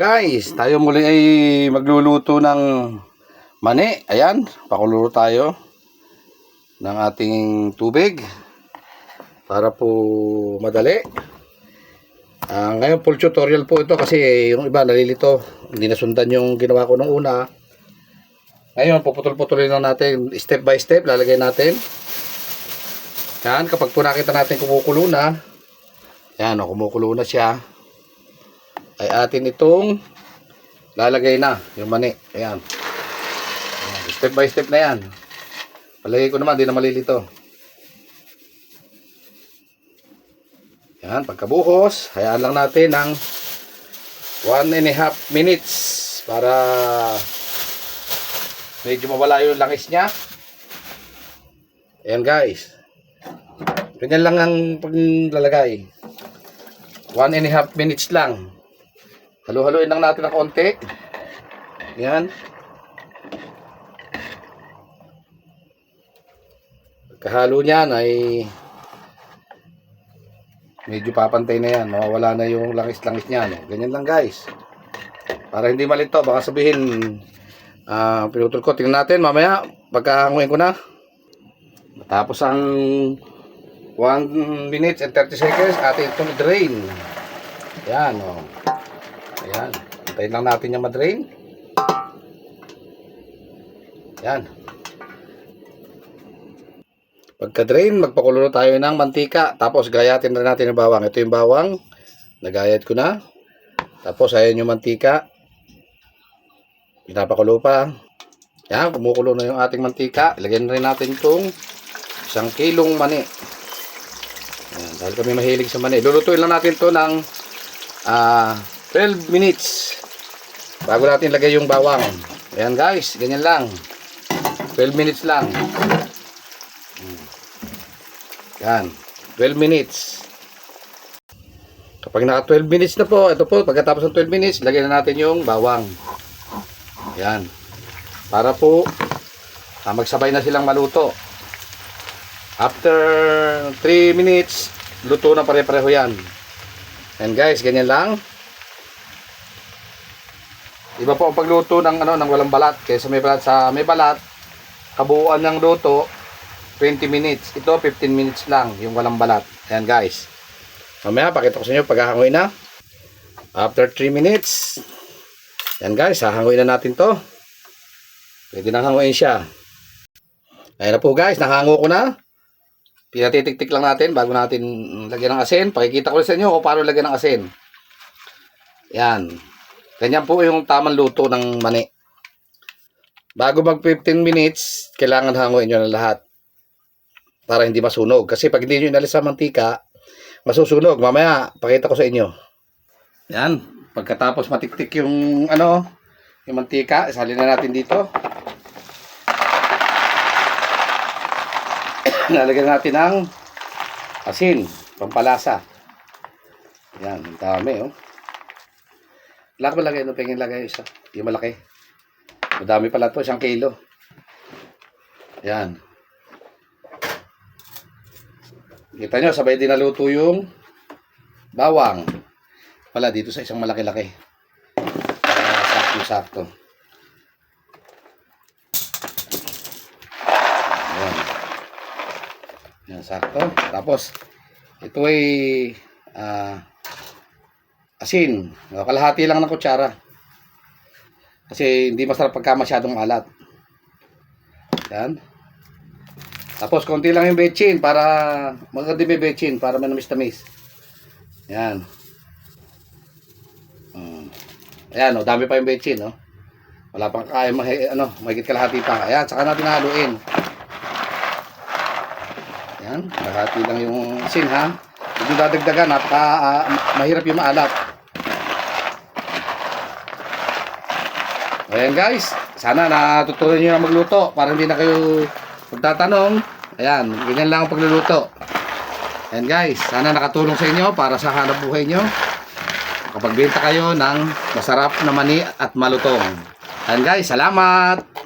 Guys, tayo muli ay magluluto ng mani. Ayan, pakulo tayo ng ating tubig para po madali. Ah, ngayon full tutorial po ito kasi yung iba nalilito. Hindi nasundan yung ginawa ko nung una. Ngayon, puputol-putulin lang natin step by step. Lalagay natin. Yan, kapag po nakita natin kumukulo na, yan o, kumukulo na siya ay atin itong lalagay na yung mani. Ayan. Step by step na yan. Palagay ko naman, di na malilito. Yan, pagkabuhos, hayaan lang natin ng 1 and a half minutes para medyo mawala yung langis niya. Ayan guys. Ganyan lang ang paglalagay. 1 and a half minutes lang. Halo-haloin lang natin ng konti. Yan. Pagkahalo niyan ay medyo papantay na yan. Mawawala na yung langis-langis niyan. Ganyan lang guys. Para hindi malito, baka sabihin ah pinutol ko. Tingnan natin mamaya pagkahanguin ko na. Matapos ang 1 minutes and 30 seconds, atin itong drain. Yan, oh. Ayan. Hintayin lang natin yung madrain. Yan. Pagka-drain, magpakulo tayo ng mantika. Tapos gayatin na natin yung bawang. Ito yung bawang. Nagayat ko na. Tapos ayan yung mantika. Pinapakulo pa. Yan, kumukulo na yung ating mantika. Ilagyan na rin natin itong isang kilong mani. Ayan, dahil kami mahilig sa mani. Lulutuin lang natin to ng ah 12 minutes. Bago natin lagay yung bawang. Ayan guys, ganyan lang. 12 minutes lang. Hmm. yan 12 minutes. Kapag naka 12 minutes na po ito po, pagkatapos ng 12 minutes lagay na natin yung bawang. Yan para po ah, magsabay na silang maluto. After 3 minutes luto na pare-pareho yan. And guys, ganyan lang Iba po ang pagluto ng ano ng walang balat kaysa may balat sa may balat kabuuan ng luto 20 minutes. Ito 15 minutes lang yung walang balat. Ayan guys. Mamaya pakita ko sa inyo paghahangoy na. After 3 minutes. Ayan guys, hahangoy na natin 'to. Pwede nang hanguin siya. Ayan na po guys, nahango ko na. Pinatitik-tik lang natin bago natin lagyan ng asin. Pakikita ko sa inyo kung paano lagyan ng asin. Yan. Ganyan po yung tamang luto ng mani. Bago mag 15 minutes, kailangan hanguin nyo na lahat. Para hindi masunog. Kasi pag hindi nyo inalis sa mantika, masusunog. Mamaya, pakita ko sa inyo. Yan. Pagkatapos matiktik yung ano, yung mantika, isalin na natin dito. Lalagyan natin ng asin, pampalasa. Yan, ang dami oh. Laki ba lagay? Ano pengin lagay isa? Yung malaki. Madami pala to, isang kilo. Yan. Kita nyo, sabay din naluto yung bawang. Pala dito sa isang malaki-laki. Para sakto-sakto. Yan. Yan, sakto. Tapos, ito ay ah asin. Kalahati lang ng kutsara. Kasi hindi masarap pagka masyadong alat. Yan. Tapos konti lang yung bechin para maganda may bechin para manamis-tamis. Yan. Mm. Ayan, o, dami pa yung bechin, no? Wala pang kaya mahi, ano, mahigit kalahati pa. Ayan, saka natin haluin. Yan, kalahati lang yung asin, ha? Hindi dadagdagan, napaka ah, mahirap yung maalat. Ayan guys, sana natutunan nyo na magluto para hindi na kayo magtatanong. Ayan, ganyan lang ang pagluluto. Ayan guys, sana nakatulong sa inyo para sa hanap buhay nyo. Kapag benta kayo ng masarap na mani at malutong. Ayan guys, salamat!